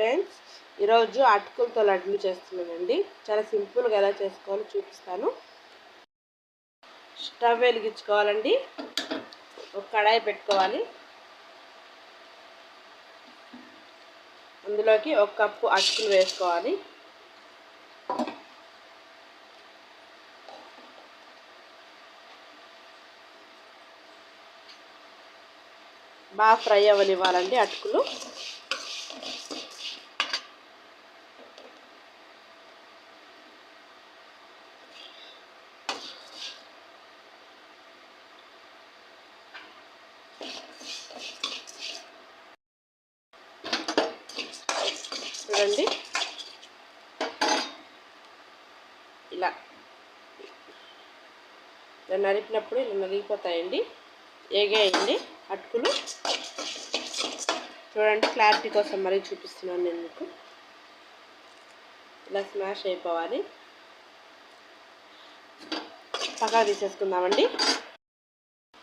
Friends ఈరోజు అటుకులతో లడ్లు చేస్తున్నానండి. చాలా సింపుల్గా ఎలా చేసుకోవాలో చూపిస్తాను. స్టవ్ వెలిగించుకోవాలండి. ఒక కడాయి పెట్టుకోవాలి. అందులోకి ఒక కప్పు అటుకులు వేసుకోవాలి. బాగా ఫ్రై అవ్వనివ్వాలండి అటుకులు చూడండి ఇలా ఇలా నరిపినప్పుడు ఇలా నలిగిపోతాయండి. ఏగాయండి అటుకులు. చూడండి క్లారిటీ కోసం మరీ చూపిస్తున్నాను నేను మీకు. ఇలా స్మాష్ అయిపోవాలి. పక్కన తీసేసుకుందామండి.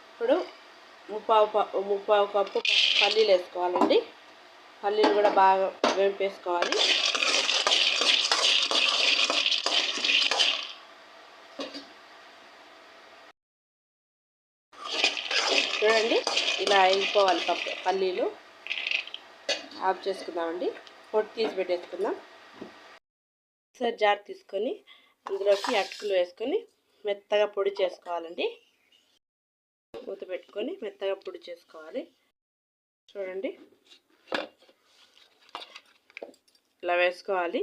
ఇప్పుడు ముప్పావు ముప్పావు కప్పు పల్లీలు వేసుకోవాలండి. పల్లీలు కూడా బాగా వేంపేసుకోవాలి. చూడండి. ఇలా అయిపోవాలి పప్పు పల్లీలు. ఆఫ్ చేసుకుందామండి. పొట్టు తీసి పెట్టేసుకుందాం. మిక్సర్ జార్ తీసుకొని అందులోకి అటుకులు వేసుకొని మెత్తగా పొడి చేసుకోవాలండి. మూత పెట్టుకొని మెత్తగా పొడి చేసుకోవాలి. చూడండి. ఇలా వేసుకోవాలి.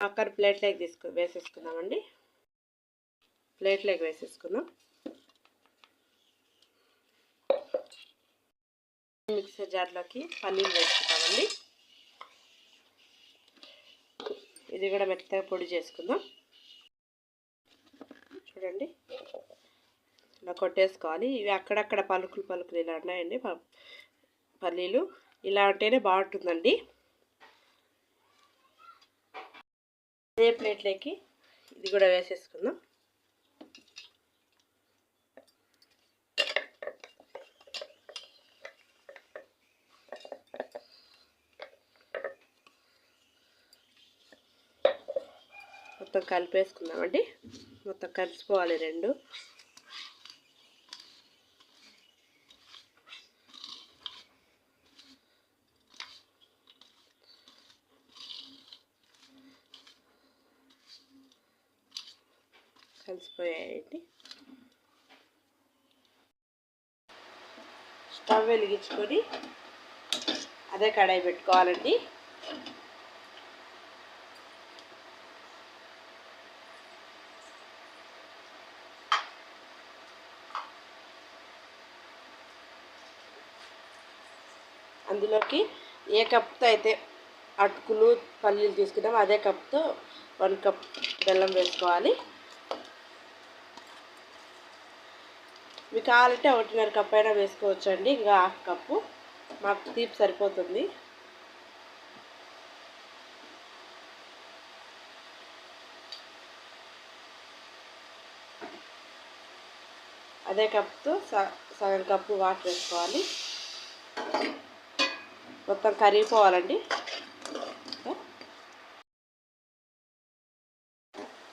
అక్కడ ప్లేట్లోకి తీసుకు వేసేసుకుందామండి. ప్లేట్లోకి వేసేసుకుందాం. మిక్సర్ జార్లోకి పల్లీలు వేసుకుంటామండి. ఇది కూడా మెత్తగా పొడి చేసుకుందాం. చూడండి. ఇలా కొట్టేసుకోవాలి. ఇవి అక్కడక్కడ పలుకులు పలుకులు ఇలా ఉన్నాయండి. పల్లీలు. ఇలా ఉంటేనే బాగుంటుందండి. అదే ప్లేట్లోకి ఇది కూడా వేసేసుకుందాం. మొత్తం కలిపేసుకుందామండి మొత్తం కలిసిపోవాలి రెండు. కలిసిపోయాయండి. స్టవ్ వెలిగించుకొని అదే కడాయి పెట్టుకోవాలండి. అందులోకి ఏ కప్తో అయితే అటుకులు పల్లీలు తీసుకున్నాము అదే కప్తో వన్ కప్ బెల్లం వేసుకోవాలి. మీకు కావాలంటే ఒకటిన్నర కప్ అయినా వేసుకోవచ్చు అండి ఇంకా హాఫ్ కప్పు. మాకు తీపి సరిపోతుంది. అదే కప్తో సగం కప్పు వాటర్ వేసుకోవాలి. మొత్తం కరిగిపోవాలండి.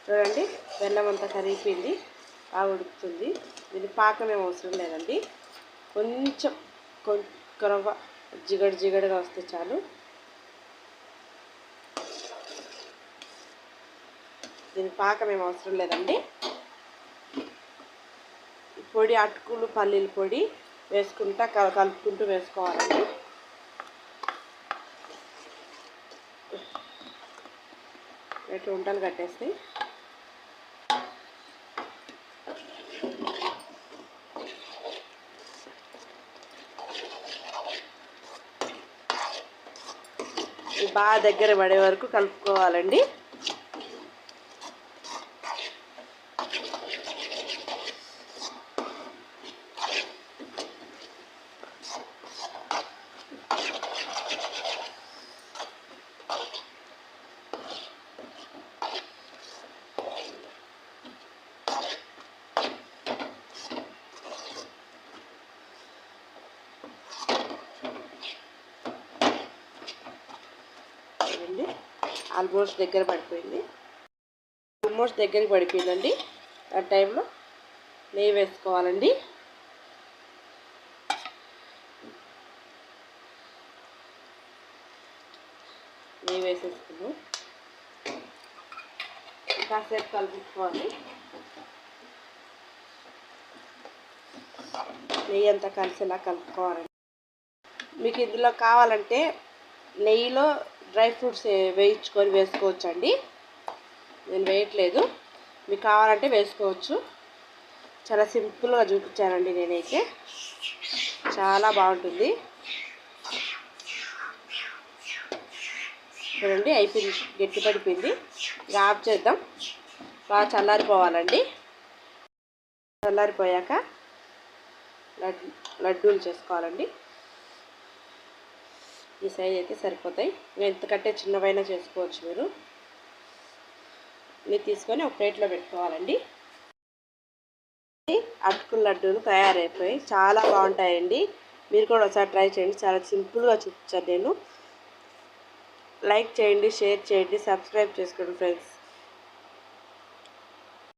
చూడండి బెల్లం అంతా కరిగిపోయింది బాగా ఉడుకుతుంది. దీని పాకం ఏం అవసరం లేదండి. కొంచెం కొంచెం జిగడు జిగడుగా వస్తే చాలు. దీని పాకం ఏం అవసరం లేదండి. పొడి అటుకులు పల్లీల పొడి వేసుకుంటా కలుపుకుంటూ వేసుకోవాలండి. ఇట్లా ఉంటలు కట్టేస్తాయి బాగా దగ్గర పడే వరకు కలుపుకోవాలండి. వేసుకోవాలండి ఆల్మోస్ట్ దగ్గర పడిపోయింది. ఆల్మోస్ట్ దగ్గరికి పడిపోయిందండి. ఆ టైంలో నెయ్యి వేసుకోవాలండి. నెయ్యి వేసేసుకున్నాం కాసేపు కలిపించుకోవాలి నెయ్యి అంతా కలిసేలా కలుపుకోవాలండి. మీకు ఇందులో కావాలంటే నెయ్యిలో డ్రై ఫ్రూట్స్ వేయించుకొని వేసుకోవచ్చండి. నేను వేయట్లేదు. మీకు కావాలంటే వేసుకోవచ్చు. చాలా సింపుల్గా చూపించానండి నేనైతే. చాలా బాగుంటుంది. చూడండి అయిపోయింది. గట్టి పడిపోయింది. ఇక ఆఫ్ చేద్దాం. బాగా చల్లారిపోవాలండి. చల్లారిపోయాక లడ్డు లడ్డూలు చేసుకోవాలండి. ఈ సైజ్ అయితే సరిపోతాయి. ఎంతకంటే చిన్నవైనా చేసుకోవచ్చు మీరు. మీరు తీసుకొని ఒక ప్లేట్లో పెట్టుకోవాలండి. అటుకుల లడ్డూలు తయారైపోయి చాలా బాగుంటాయండి. మీరు కూడా ఒకసారి ట్రై చేయండి. చాలా సింపుల్గా చూపించాను నేను. లైక్ చేయండి షేర్ చేయండి సబ్స్క్రైబ్ చేసుకోండి ఫ్రెండ్స్.